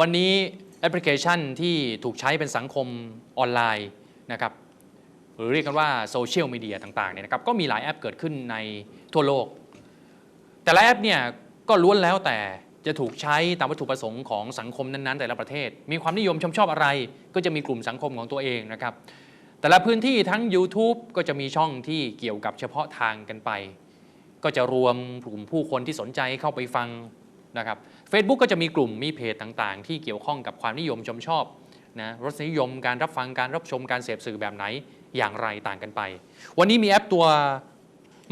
วันนี้แอปพลิเคชันที่ถูกใช้เป็นสังคมออนไลน์นะครับหรือเรียกกันว่าโซเชียลมีเดียต่างๆเนี่ยนะครับก็มีหลายแอปเกิดขึ้นในทั่วโลก แต่ละแอปเนี่ยก็ล้วนแล้วแต่จะถูกใช้ตามวัตถุประสงค์ของสังคมนั้นๆ แต่ละประเทศ มีความนิยมชมชอบอะไร ก็จะมีกลุ่มสังคมของตัวเองนะครับ แต่ละพื้นที่ทั้ง YouTube ก็จะมีช่องที่เกี่ยวกับเฉพาะทางกันไป ก็จะรวมกลุ่มผู้คนที่สนใจเข้าไปฟังนะครับ Facebook ก็จะมีกลุ่มมีเพจต่างๆ ที่เกี่ยวข้องกับความนิยมชมชอบนะรสนิยมการรับฟังการรับชมการเสพสื่อแบบไหนอย่างไรต่างกันไป วันนี้มีแอปตัว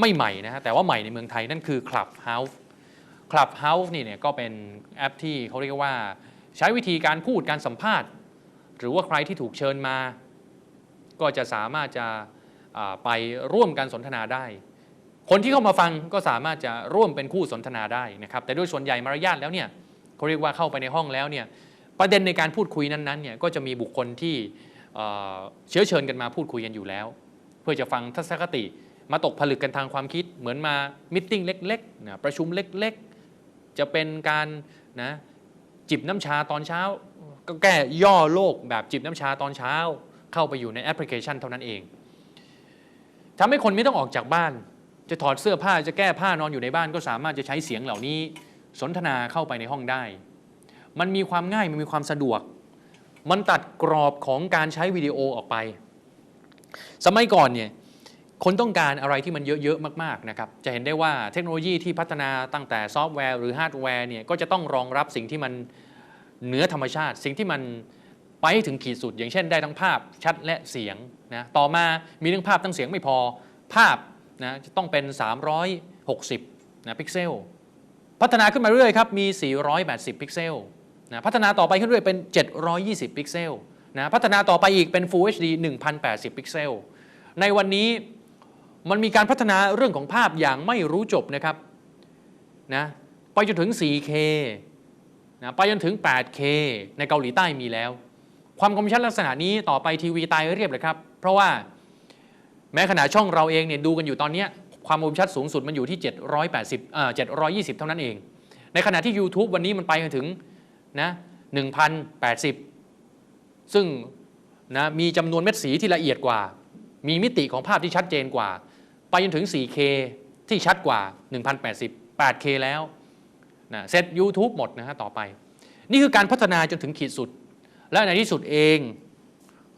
ไม่ใหม่นะฮะแต่ว่าใหม่ในเมืองไทยนั่นคือ Clubhouse Clubhouse นี่เนี่ยก็เป็นแอปที่เขาเรียกว่า ใช้วิธีการพูดการสัมภาษณ์ หรือว่าใครที่ถูกเชิญมา ก็จะสามารถจะไปร่วมการสนทนาได้ คนที่เข้ามาฟังก็สามารถจะร่วมเป็นคู่สนทนาได้นะครับ แต่ด้วยส่วนใหญ่มารยาทแล้วเนี่ยเขาเรียกว่าเข้าไปในห้องแล้วเนี่ยประเด็นในการพูดคุยนั้นๆเนี่ยก็จะมีบุคคลที่เชื้อเชิญกันมาพูดคุยกันอยู่แล้ว เพื่อจะฟังทัศนคติมาตกผลึกกันทางความคิด เหมือนมามิทติ้งเล็กๆนะประชุมเล็กๆ จะเป็นการนะจิบน้ำชาตอนเช้า ก็แก้ย่อโลกแบบจิบน้ำชาตอนเช้า เข้าไปอยู่ในแอปพลิเคชันเท่านั้นเองทำให้คนไม่ต้องออกจากบ้าน จะถอดเสื้อผ้าจะแก้ผ้านอนอยู่ในบ้านก็สามารถจะใช้เสียงเหล่านี้สนทนาเข้าไปในห้องได้ มันมีความง่ายมันมีความสะดวก มันตัดกรอบของการใช้วิดีโอออกไป สมัยก่อนเนี่ยคนต้องการอะไรที่มันเยอะๆมากๆนะครับ จะเห็นได้ว่าเทคโนโลยีที่พัฒนาตั้งแต่ซอฟต์แวร์หรือฮาร์ดแวร์เนี่ยก็จะต้องรองรับสิ่งที่มันเหนือธรรมชาติ สิ่งที่มันไปถึงขีดสุด อย่างเช่นได้ทั้งภาพชัดและเสียงนะต่อมามีทั้งภาพทั้งเสียงไม่พอ ภาพ นะจะต้องเป็น 360นะพิกเซล พัฒนาขึ้นมาเรื่อยครับมี 480 พิกเซลนะพัฒนาต่อไปขึ้นเรื่อยเป็น 720 พิกเซลนะพัฒนาต่อไปอีกเป็น Full HD 1080 พิกเซล ในวันนี้มันมีการพัฒนาเรื่องของภาพอย่างไม่รู้จบนะครับนะไปจนถึง 4K นะไปจนถึง 8K ในเกาหลีใต้มีแล้ว ความคมชัดลักษณะนี้ต่อไปทีวีตายเรียบเลยครับ เพราะว่า แม้ขนาดช่องเราเองเนี่ยดูกันอยู่ตอนนี้ความคมชัดสูงสุดมันอยู่ที่ 780เอ่อ720 เท่านั้นเอง ในขณะที่ YouTube วันนี้มันไปกันถึงนะ1,080 ซึ่งนะมีจำนวนเม็ดสีที่ละเอียดกว่า มีมิติของภาพที่ชัดเจนกว่า ไปจนถึง 4K ที่ชัดกว่า 1080 8K แล้วนะเซต YouTube หมดนะฮะต่อไป นี่คือการพัฒนาจนถึงขีดสุด และในที่สุดเอง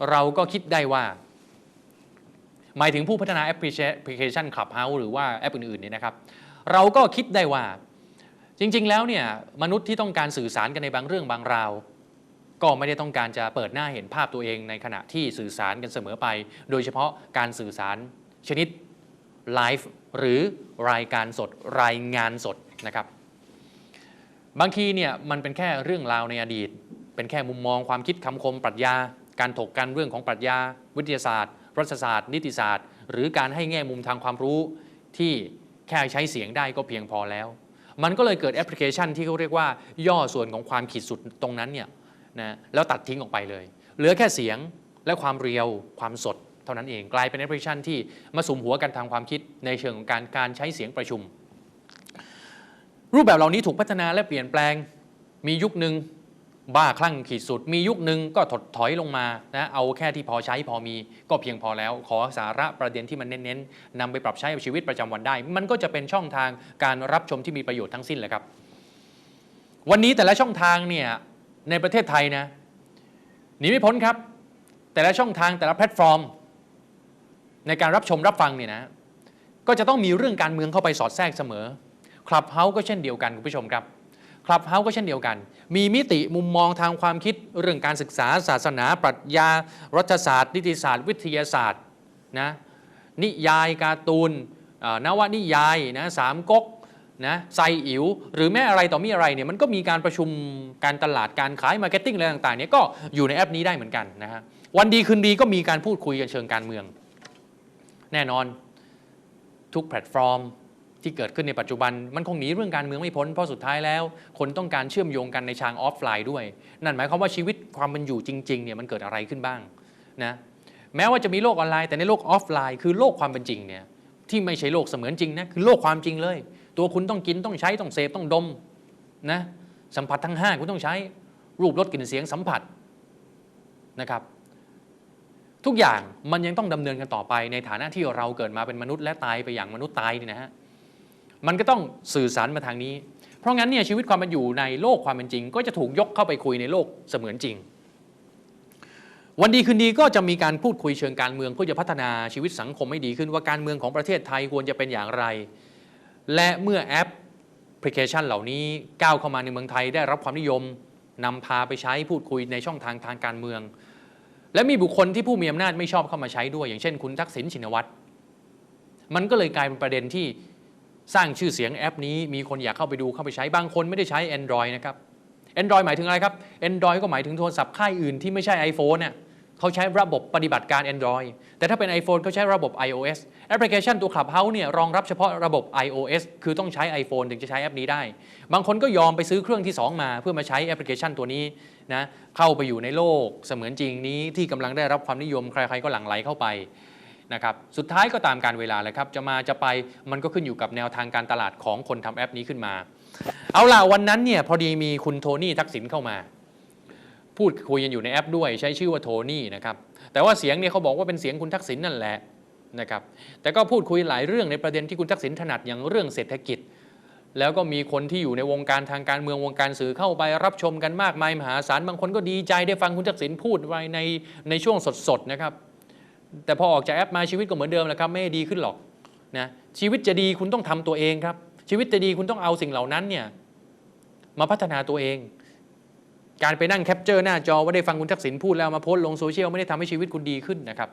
เราก็คิดได้ว่า หมายถึงผู้พัฒนาแอปพลิเคชัน Clubhouse หรือว่าแอปอื่นๆนี่นะครับ เราก็คิดได้ว่าจริง ๆ แล้วเนี่ยมนุษย์ที่ต้องการสื่อสารกันในบางเรื่องบางราว ก็ไม่ได้ต้องการจะเปิดหน้าเห็นภาพตัวเองในขณะที่สื่อสารกันเสมอไป โดยเฉพาะการสื่อสารชนิดไลฟ์หรือรายการสดรายงานสดนะครับ บางทีเนี่ยมันเป็นแค่เรื่องราวในอดีต เป็นแค่มุมมองความคิดคำคมปรัชญา การถกกันเรื่องของปรัชญา วิทยาศาสตร์ รัฐศาสตร์ นิติศาสตร์ หรือการให้แง่มุมทางความรู้ที่แค่ใช้เสียงได้ก็เพียงพอแล้ว มันก็เลยเกิดแอปพลิเคชันที่เขาเรียกว่าย่อส่วนของความขีดสุดตรงนั้นเนี่ยนะแล้วตัดทิ้งออกไปเลย เหลือแค่เสียงและความเรียวความสดเท่านั้นเองกลายเป็นแอปพลิเคชันที่มาสุมหัวกันทางความคิดในเชิงของการการใช้เสียงประชุม รูปแบบเหล่านี้ถูกพัฒนาและเปลี่ยนแปลงมียุคหนึ่ง บ้าคลั่งขีดสุด มียุคหนึ่งก็ถดถอยลงมานะเอาแค่ที่พอใช้พอมีก็เพียงพอแล้ว ขอสาระประเด็นที่มันเน้นๆนำไปปรับใช้กับชีวิตประจำวันได้ มันก็จะเป็นช่องทางการรับชมที่มีประโยชน์ทั้งสิ้นเลยครับ วันนี้แต่ละช่องทางเนี่ยในประเทศไทยนะหนีไม่พ้นครับ แต่ละช่องทางแต่ละแพลตฟอร์ม ในการรับชมรับฟังเนี่ยนะก็จะต้องมีเรื่องการเมืองเข้าไปสอดแทรกเสมอคลับเฮาส์ก็เช่นเดียวกันคุณผู้ชมครับ คลับเฮาส์ก็เช่นเดียวกัน มีมิติมุมมองทางความคิดเรื่องการศึกษาศาสนา ปรัชญา รัฐศาสตร์ นิติศาสตร์ วิทยาศาสตร์นะนิยายการ์ตูนเอ่อนวนิยายนะสามก๊กนะไซอิ๋วหรือแม้อะไรต่อมีอะไรเนี่ยมันก็มีการประชุมการตลาดการขายมาร์เก็ตติ้งอะไรต่างๆเนี่ยก็อยู่ในแอปนี้ได้เหมือนกันนะฮะวันดีคืนดีก็มีการพูดคุยกันเชิงการเมือง แน่นอนทุกแพลตฟอร์ม ที่เกิดขึ้นในปัจจุบันมันคงหนีเรื่องการเมืองไม่พ้นเพราะสุดท้ายแล้ว คนต้องการเชื่อมโยงกันในทางออฟไลน์ด้วย นั่นหมายความว่าชีวิตความเป็นอยู่จริงๆเนี่ยมันเกิดอะไรขึ้นบ้างนะแม้ว่าจะมีโลกออนไลน์แต่ในโลกออฟไลน์คือโลกความเป็นจริงเนี่ยที่ไม่ใช่โลกเสมือนจริงนะคือโลกความจริงเลย ตัวคุณต้องกินต้องใช้ต้องเสพต้องดมนะสัมผัสทั้งห้าคุณต้องใช้รูปรสกลิ่นเสียงสัมผัสนะครับ ทุกอย่างมันยังต้องดำเนินกันต่อไปในฐานะที่เราเกิดมาเป็นมนุษย์และตายไปอย่างมนุษย์ตายนี่นะฮะ มันก็ต้องสื่อสารมาทางนี้ เพราะงั้นเนี่ยชีวิตความเป็นอยู่ในโลกความเป็นจริง ก็จะถูกยกเข้าไปคุยในโลกเสมือนจริง วันดีคืนดีก็จะมีการพูดคุยเชิงการเมืองเพื่อจะพัฒนาชีวิตสังคมให้ดีขึ้นว่าการเมืองของประเทศไทยควรจะเป็นอย่างไร และเมื่อแอปพลิเคชันเหล่านี้ก้าวเข้ามาในเมืองไทยได้รับความนิยมนำพาไปใช้พูดคุยในช่องทางทางการเมือง และมีบุคคลที่ผู้มีอำนาจไม่ชอบเข้ามาใช้ด้วย อย่างเช่น คุณทักษิณชินวัตรมันก็เลยกลายเป็นประเด็นที่ สร้างชื่อเสียงแอปนี้มีคนอยากเข้าไปดูเข้าไปใช้บางคนไม่ได้ใช้ Android นะครับ Android หมายถึงอะไรครับ Android ก็หมายถึงโทรศัพท์ค่ายอื่นที่ไม่ใช่ iPhone เนี่ยเขาใช้ระบบปฏิบัติการ Android แต่ถ้าเป็น iPhone เขาใช้ระบบ iOS แอปพลิเคชันตัว Clubhouse เนี่ยรองรับเฉพาะระบบ iOS คือต้องใช้ iPhone ถึงจะใช้แอปนี้ได้ บางคนก็ยอมไปซื้อเครื่องที่ 2 มาเพื่อมาใช้แอปพลิเคชันตัวนี้นะเข้าไปอยู่ในโลกเสมือนจริงนี้ที่กำลังได้รับความนิยมใครๆก็หลั่งไหลเข้าไป นะครับสุดท้ายก็ตามการเวลาเลยครับจะมาจะไปมันก็ขึ้นอยู่กับแนวทางการตลาดของคนทำแอปนี้ขึ้นมา เอาล่ะวันนั้นเนี่ยพอดีมีคุณโทนี่ทักษิณเข้ามา พูดคุยกันอยู่ในแอปด้วยใช้ชื่อว่าโทนี่นะครับแต่ว่าเสียงเนี่ยเขาบอกว่าเป็นเสียงคุณทักษิณนั่นแหละนะครับแต่ก็พูดคุยหลายเรื่องในประเด็นที่คุณทักษิณถนัดอย่างเรื่องเศรษฐกิจ แล้วก็มีคนที่อยู่ในวงการทางการเมืองวงการสื่อเข้าไปรับชมกันมากมายมหาศาลบางคนก็ดีใจได้ฟังคุณทักษิณพูดไว้ในในช่วงสดๆนะครับ แต่พอออกจากแอปมาชีวิตก็เหมือนเดิมแหละครับไม่ดีขึ้นหรอกนะชีวิตจะดีคุณต้องทำตัวเองครับ ชีวิตจะดีคุณต้องเอาสิ่งเหล่านั้นเนี่ยมาพัฒนาตัวเอง การไปนั่งแคปเจอร์หน้าจอว่าได้ฟังคุณทักษิณพูดแล้วมาโพสต์ลงโซเชียลไม่ได้ทำให้ชีวิตคุณดีขึ้นนะครับ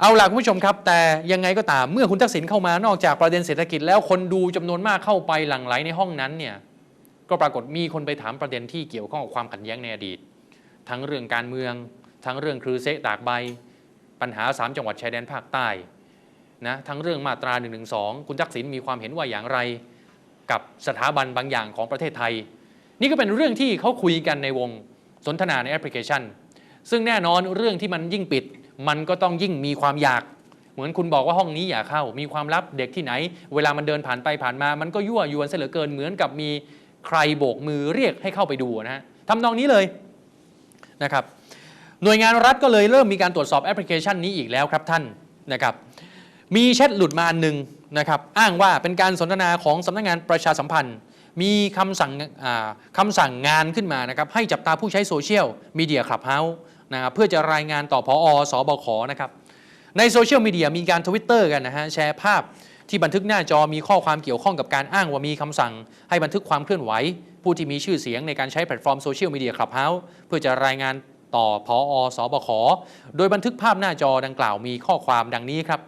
เอาล่ะคุณผู้ชมครับ แต่ยังไงก็ตามเมื่อคุณทักษิณเข้ามานอกจากประเด็นเศรษฐกิจแล้วคนดูจำนวนมากเข้าไปหลั่งไหลในห้องนั้นเนี่ยก็ปรากฏมีคนไปถามประเด็นที่เกี่ยวข้องกับความขัดแย้งในอดีต ทั้งเรื่องการเมือง ทั้งเรื่องครูเซตากใบ ปัญหา 3 จังหวัดชายแดนภาคใต้นะทั้งเรื่องมาตรา1นึคุณทักษิณมีความเห็นว่าอย่างไร กับสถาบันบางอย่างของประเทศไทย นี่ก็เป็นเรื่องที่เขาคุยกันในวงสนทนาในแอปพลิเคชัน ซึ่งแน่นอนเรื่องที่มันยิ่งปิด มันก็ต้องยิ่งมีความอยาก เหมือนคุณบอกว่าห้องนี้อย่าเข้า มีความลับเด็กที่ไหน เวลามันเดินผ่านไปผ่านมา มันก็ยั่วยวนเสเหลือเกินเหมือนกับมีใครโบกมือเรียกให้เข้าไปดูนะฮะทำนองนี้เลยนะครับ หน่วยงานรัฐก็เลยเริ่มมีการตรวจสอบแอปพลิเคชันนี้อีกแล้วครับท่านนะครับมีแชทหลุดมาอันหนึ่งนะครับอ้างว่าเป็นการสนทนาของสำนักงานประชาสัมพันธ์ มีคำสั่งคำสั่งงานขึ้นมานะครับให้จับตาผู้ใช้โซเชียลมีเดียคลับเฮาส์นะครับเพื่อจะรายงานต่อพอสบคนะครับในโซเชียลมีเดียมีการทวิตเตอร์กันนะฮะแชร์ภาพที่บันทึกหน้าจอมีข้อความเกี่ยวข้องกับการอ้างว่ามีคำสั่ง ให้บันทึกความเคลื่อนไหว ผู้ที่มีชื่อเสียงในการใช้แพลตฟอร์มโซเชียลมีเดียคลับเฮาส์เพื่อจะรายงาน ต่อพอสบคโดยบันทึกภาพหน้าจอดังกล่าวมีข้อความดังนี้ครับ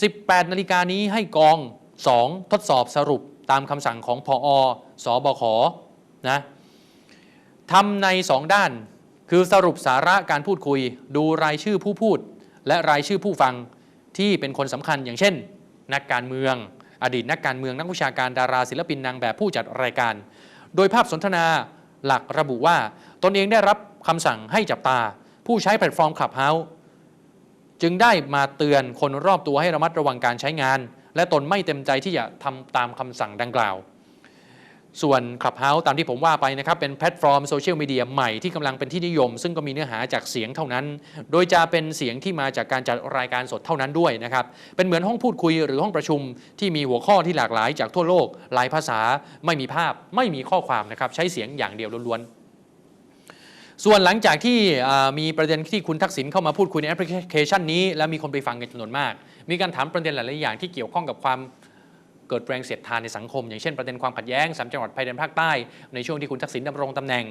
18 นาฬิกานี้ให้กอง 2 ทดสอบสรุปตามคำสั่งของพอสบคนะทำใน 2 ด้าน คือสรุปสาระการพูดคุย ดูรายชื่อผู้พูด และรายชื่อผู้ฟังที่เป็นคนสำคัญอย่างเช่น นักการเมือง อดีตนักการเมืองนักวิชาการดาราศิลปินนางแบบผู้จัดรายการ โดยภาพสนทนาหลักระบุว่า ตนเองได้รับคำสั่งให้จับตา ผู้ใช้แพลตฟอร์ม Clubhouse จึงได้มาเตือนคนรอบตัวให้ระมัดระวังการใช้งาน และตนไม่เต็มใจที่จะทำตามคำสั่งดังกล่าว ส่วน Clubhouse ตามที่ผมว่าไปนะครับ เป็นแพลตฟอร์มโซเชียลมีเดียใหม่ที่กำลังเป็นที่นิยม ซึ่งก็มีเนื้อหาจากเสียงเท่านั้น โดยจะเป็นเสียงที่มาจากการจัดรายการสดเท่านั้นด้วยนะครับ เป็นเหมือนห้องพูดคุยหรือห้องประชุมที่มีหัวข้อที่หลากหลายจากทั่วโลก หลายภาษา ไม่มีภาพ ไม่มีข้อความนะครับ ใช้เสียงอย่างเดียวล้วนๆ ส่วนหลังจากที่มีประเด็นที่คุณทักษิณเข้ามาพูดคุยในแอปพลิเคชันนี้ แล้วมีคนไปฟังกันจำนวนมาก มีการถามประเด็นหลาย ๆ อย่างที่เกี่ยวข้องกับความเกิดแรงเสียดทานในสังคม อย่างเช่นประเด็นความขัดแย้งสามจังหวัดภายในภาคใต้ ในช่วงที่คุณทักษิณดำรงตำแหน่ง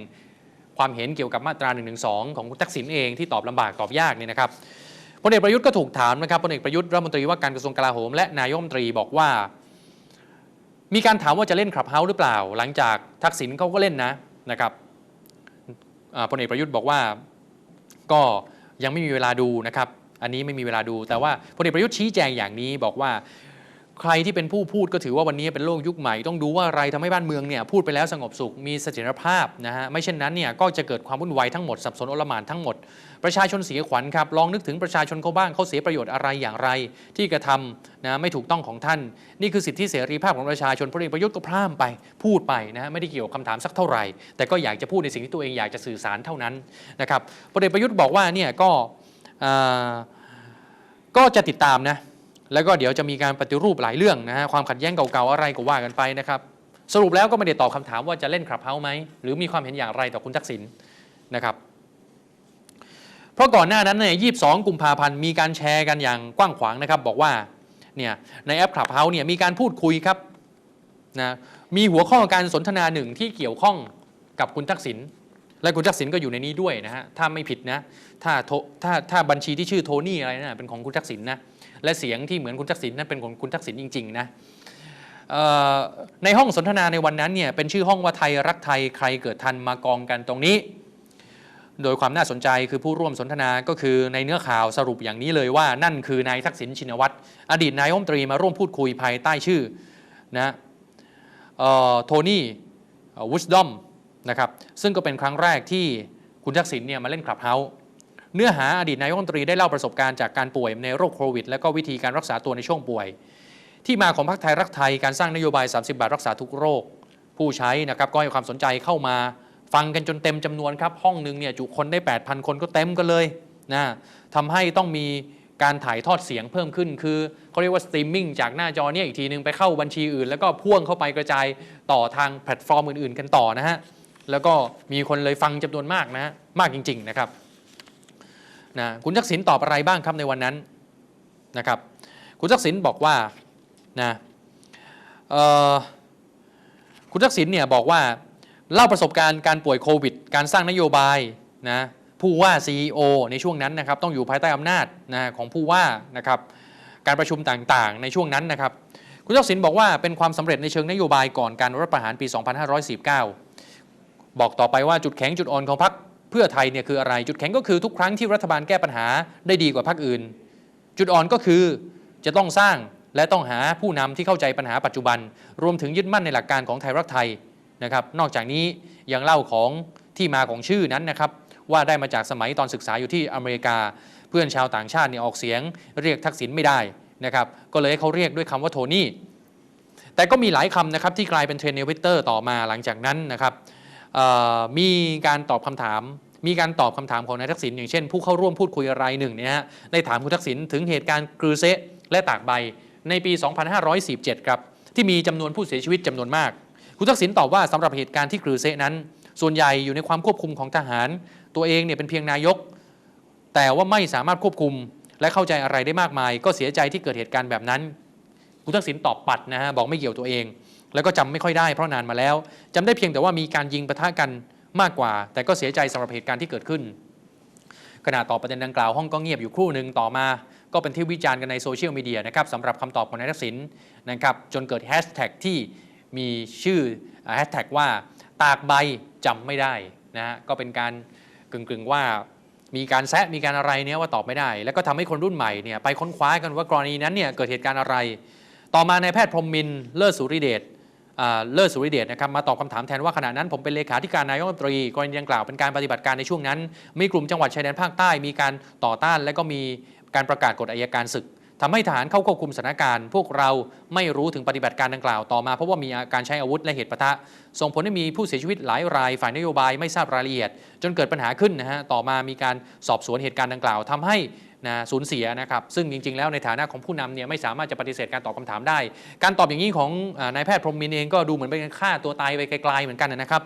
ความเห็นเกี่ยวกับมาตรา1นึของคุณทักษิณเองที่ตอบลำบากตอบยากเนี่ยนะครับพลเอกประยุทธ์ก็ถูกถามนะครับพลเอกประยุทธ์รัฐมนตรีว่าการกระทรวงกลาโหมและนายกรัฐมนตรีบอกว่า มีการถามว่าจะเล่นคลับเฮาส์หรือเปล่า หลังจากทักษิณเขาก็เล่นนะนะครับ พลเอกประยุทธ์บอกว่าก็ยังไม่มีเวลาดูนะครับ อันนี้ไม่มีเวลาดู แต่ว่าพลเอกประยุทธ์ชี้แจงอย่างนี้บอกว่า ใครที่เป็นผู้พูดก็ถือว่าวันนี้เป็นโลกยุคใหม่ ต้องดูว่าอะไรทำให้บ้านเมืองเนี่ยพูดไปแล้วสงบสุขมีเสถียรภาพนะฮะไม่เช่นนั้นเนี่ยก็จะเกิดความวุ่นวายทั้งหมดสับสนโอลหม่านทั้งหมด ประชาชนเสียขวัญครับลองนึกถึงประชาชนเขาบ้างเขาเสียประโยชน์อะไรอย่างไร ที่กระทำนะไม่ถูกต้องของท่าน นี่คือสิทธิเสรีภาพของประชาชนพลเอกประยุทธ์ก็พร่ำไป พูดไปนะฮะไม่ได้เกี่ยวกับคำถามสักเท่าไหร่ แต่ก็อยากจะพูดในสิ่งที่ตัวเองอยากจะสื่อสารเท่านั้นนะครับพลเอกประยุทธ์บอกว่าเนี่ยก็อ่าก็จะติดตามนะ แล้วก็เดี๋ยวจะมีการปฏิรูปหลายเรื่องนะฮะความขัดแย้งเก่าๆอะไรก็ว่ากันไปนะครับสรุปแล้วก็ไม่ได้ตอบคำถามว่าจะเล่นคลับเฮาส์ไหมหรือมีความเห็นอย่างไรต่อคุณทักษิณนะครับเพราะก่อนหน้านั้นเนี่ย22กุมภาพันธ์มีการแชร์กันอย่างกว้างขวางนะครับ บอกว่าเนี่ยในแอปคลับเฮาส์เนี่ยมีการพูดคุยครับนะมีหัวข้อการสนทนาหนึ่งที่เกี่ยวข้องกับคุณทักษิณและคุณทักษิณก็อยู่ในนี้ด้วยนะฮะถ้าไม่ผิดนะถ้าโทถ้าถ้าบัญชีที่ชื่อโทนี่อะไรนะเป็นของคุณทักษิณนะ และเสียงที่เหมือนคุณทักษิณนั้นเป็นของคุณทักษิณจริงๆนะในห้องสนทนาในวันนั้นเนี่ยเป็นชื่อห้องว่าไทยรักไทยใครเกิดทันมากองกันตรงนี้ โดยความน่าสนใจคือผู้ร่วมสนทนาก็คือในเนื้อข่าวสรุปอย่างนี้เลยว่านั่นคือนายทักษิณชินวัตรอดีตนายกรัฐมนตรีมาร่วมพูดคุยภายใต้ชื่อนะโทนี่วูดดอมนะครับซึ่งก็เป็นครั้งแรกที่คุณทักษิณเนี่ยมาเล่นคลับเฮาส์ เนื้อหาอดีตนายกรัฐมนตรีได้เล่าประสบการณ์จากการป่วยในโรคโควิด และก็วิธีการรักษาตัวในช่วงป่วย ที่มาของพรรคไทยรักไทยการสร้างนโยบาย 30 บาทรักษาทุกโรค ผู้ใช้นะครับก็ให้ความสนใจเข้ามาฟังกันจนเต็มจำนวนครับห้องหนึ่งเนี่ยจุคนได้ 8,000 คนก็เต็มกันเลยนะทำให้ต้องมีการถ่ายทอดเสียงเพิ่มขึ้น คือเขาเรียกว่าสตรีมมิ่งจากหน้าจอเนี่ยอีกทีนึงไปเข้าบัญชีอื่น แล้วก็พ่วงเข้าไปกระจายต่อทางแพลตฟอร์มอื่น ๆ กันต่อนะฮะแล้วก็มีคนเลยฟังจำนวนมากนะฮะมากจริง ๆ นะครับ นะคุณทักษิณตอบอะไรบ้างครับในวันนั้นนะครับ คุณทักษิณบอกว่านะคุณทักษิณเนี่ยบอกว่าเล่าประสบการณ์การป่วยโควิด การสร้างนโยบายนะผู้ว่า CEO ในช่วงนั้นนะครับต้องอยู่ภายใต้อำนาจนะของผู้ว่านะครับการประชุมต่างๆ ในช่วงนั้นนะครับ คุณทักษิณบอกว่าเป็นความสำเร็จในเชิงนโยบายก่อนการรัฐประหารปี 2549 บอกต่อไปว่าจุดแข็งจุดอ่อนของพรรค เพื่อไทยเนี่ยคืออะไรจุดแข็งก็คือทุกครั้งที่รัฐบาลแก้ปัญหาได้ดีกว่าพรรคอื่น จุดอ่อนก็คือจะต้องสร้างและต้องหาผู้นำที่เข้าใจปัญหาปัจจุบัน รวมถึงยึดมั่นในหลักการของไทยรักไทยนะครับนอกจากนี้ยังเล่าของที่มาของชื่อนั้นนะครับว่าได้มาจากสมัยตอนศึกษาอยู่ที่อเมริกา เพื่อนชาวต่างชาติเนี่ยออกเสียงเรียกทักษิณไม่ได้นะครับก็เลยให้เขาเรียกด้วยคำว่าโทนี่แต่ก็มีหลายคำนะครับที่กลายเป็นเทรนด์ในทวิตเตอร์ต่อมาหลังจากนั้นนะครับ มีการตอบคำถาม มีการตอบคำถามของนายทักษิณอย่างเช่น ผู้เข้าร่วมพูดคุยรายหนึ่งเนี่ยฮะได้ถามคุณทักษิณถึงเหตุการณ์กรือเซะและตากใบในปี 2547 ครับ ที่มีจำนวนผู้เสียชีวิตจำนวนมาก คุณทักษิณตอบว่าสำหรับเหตุการณ์ที่กรือเซะนั้น ส่วนใหญ่อยู่ในความควบคุมของทหาร ตัวเองเนี่ยเป็นเพียงนายก แต่ว่าไม่สามารถควบคุมและเข้าใจอะไรได้มากมาย ก็เสียใจที่เกิดเหตุการณ์แบบนั้นคุณทักษิณตอบปัดนะฮะบอกไม่เกี่ยวตัวเอง แล้วก็จำไม่ค่อยได้เพราะนานมาแล้วจำได้เพียงแต่ว่ามีการยิงปะทะกันมากกว่า แต่ก็เสียใจสำหรับเหตุการณ์ที่เกิดขึ้นขณะตอบประเด็นดังกล่าวห้องก็เงียบอยู่ครู่หนึ่งต่อมา ก็เป็นที่วิจารณ์กันในโซเชียลมีเดียนะครับสำหรับคำตอบของนายทักษิณนะครับจนเกิดแฮชแท็กที่มีชื่อแฮชแท็กว่าตากใบจำไม่ได้นะฮะก็เป็นการกึ่งๆว่ามีการแซะมีการอะไรเนี่ยว่าตอบไม่ได้ แล้วก็ทำให้คนรุ่นใหม่เนี่ยไปค้นคว้ากันว่ากรณีนั้นเนี่ยเกิดเหตุการณ์อะไร ต่อมานายแพทย์พรมมินเลิศสุริเดช เลิศสุริเดชนะครับมาตอบคำถามแทนว่าขณะนั้นผมเป็นเลขาธิการนายกรัฐมนตรีกรณีดังกล่าวเป็นการปฏิบัติการในช่วงนั้น มีกลุ่มจังหวัดชายแดนภาคใต้มีการต่อต้าน และก็มีการประกาศกฎอัยการศึกทำให้ทหารเข้าควบคุมสถานการณ์ พวกเราไม่รู้ถึงปฏิบัติการดังกล่าวต่อมาเพราะว่ามีการใช้อาวุธและเหตุปะทะ ส่งผลให้มีผู้เสียชีวิตหลายราย ฝ่ายนโยบายไม่ทราบรายละเอียด จนเกิดปัญหาขึ้นนะฮะต่อมามีการสอบสวนเหตุการณ์ดังกล่าวทำให้ นะสูญเสียนะครับซึ่งจริง ๆ แล้วในฐานะของผู้นำเนี่ยไม่สามารถจะปฏิเสธการตอบคำถามได้ การตอบอย่างนี้ของนายแพทย์พรหมมินเองก็ดูเหมือนเป็นการฆ่าตัวตายไปไกลๆเหมือนกันนะครับ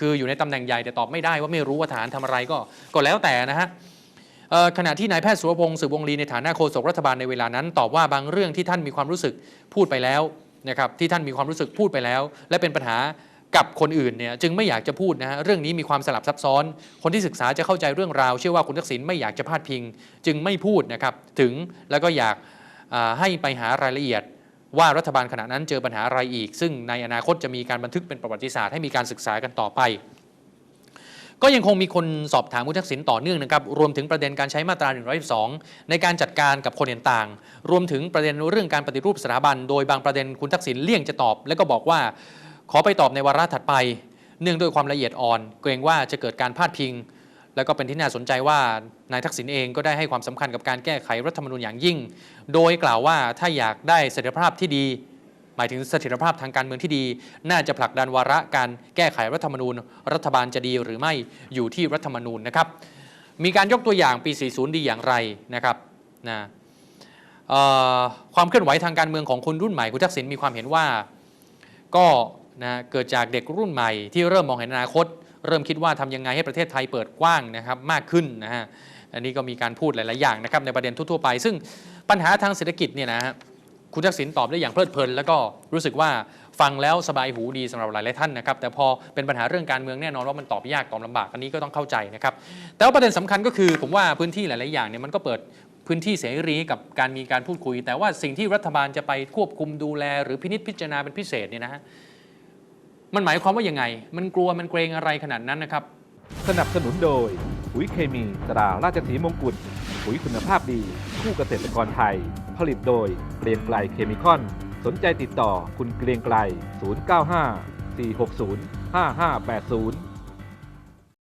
คืออยู่ในตำแหน่งใหญ่แต่ตอบไม่ได้ว่าไม่รู้ว่าทหารทำอะไรก็ก็แล้วแต่นะฮะขณะที่นายแพทย์สุรพงศ์สืบวงลีในฐานะโฆษกรัฐบาลในเวลานั้น ตอบว่าบางเรื่องที่ท่านมีความรู้สึกพูดไปแล้วนะครับที่ท่านมีความรู้สึกพูดไปแล้ว และเป็นปัญหา กับคนอื่นเนี่ยจึงไม่อยากจะพูดนะฮะเรื่องนี้มีความสลับซับซ้อน คนที่ศึกษาจะเข้าใจเรื่องราว เชื่อว่าคุณทักษิณไม่อยากจะพาดพิง จึงไม่พูดนะครับถึงแล้วก็อยากให้ไปหารายละเอียด ว่ารัฐบาลขณะนั้นเจอปัญหาอะไรอีก ซึ่งในอนาคตจะมีการบันทึกเป็นประวัติศาสตร์ให้มีการศึกษากันต่อไป ก็ยังคงมีคนสอบถามคุณทักษิณต่อเนื่องนะครับรวมถึงประเด็นการใช้มาตรา 112 ในการจัดการกับคนเห็นต่าง รวมถึงประเด็นเรื่องการปฏิรูปสถาบัน โดยบางประเด็นคุณทักษิณเลี่ยงจะตอบ แล้วก็บอกว่า ขอไปตอบในวาระถัดไป เนื่องด้วยความละเอียดอ่อน เกรงว่าจะเกิดการพาดพิง แล้วก็เป็นที่น่าสนใจว่านายทักษิณเองก็ได้ให้ความสำคัญกับการแก้ไขรัฐธรรมนูญอย่างยิ่ง โดยกล่าวว่าถ้าอยากได้เสถียรภาพที่ดี หมายถึงเสถียรภาพทางการเมืองที่ดี น่าจะผลักดันวาระการแก้ไขรัฐธรรมนูญ รัฐบาลจะดีหรือไม่อยู่ที่รัฐธรรมนูญนะครับ มีการยกตัวอย่างปี 40 ดีอย่างไรนะครับนะความเคลื่อนไหวทางการเมืองของคนรุ่นใหม่คุณทักษิณมีความเห็นว่าก็ นะเกิดจากเด็กรุ่นใหม่ที่เริ่มมองเห็นอนาคต เริ่มคิดว่าทำยังไงให้ประเทศไทยเปิดกว้างนะครับมากขึ้นนะฮะอันนี้ก็มีการพูดหลาย ๆ อย่างนะครับในประเด็นทั่ว ๆ ไป ซึ่งปัญหาทางเศรษฐกิจเนี่ยนะฮะคุณทักษิณตอบได้อย่างเพลิดเพลิน แล้วก็รู้สึกว่าฟังแล้วสบายหูดีสำหรับหลาย ๆ ท่านนะครับ แต่พอเป็นปัญหาเรื่องการเมืองแน่นอนว่ามันตอบยากตอบลำบากอันนี้ก็ต้องเข้าใจนะครับ แต่ว่าประเด็นสำคัญก็คือ ผมว่าพื้นที่หลาย ๆ อย่างเนี่ยมันก็เปิดพื้นที่เสรีกับการมีการพูดคุย แต่ว่าสิ่งที่รัฐบาลจะไปควบคุมดูแล หรือพินิจพิจารณาเป็นพิเศษเนี่ยนะฮะ มันหมายความว่ายังไง มันกลัวมันเกรงอะไรขนาดนั้นนะครับ สนับสนุนโดยปุ๋ยเคมีตราราชสีมงกุฎปุ๋ยคุณภาพดี คู่เกษตรกรไทย ผลิตโดยเกรียงไกลเคมีคอน สนใจติดต่อคุณเกรียงไกล 095 460 5580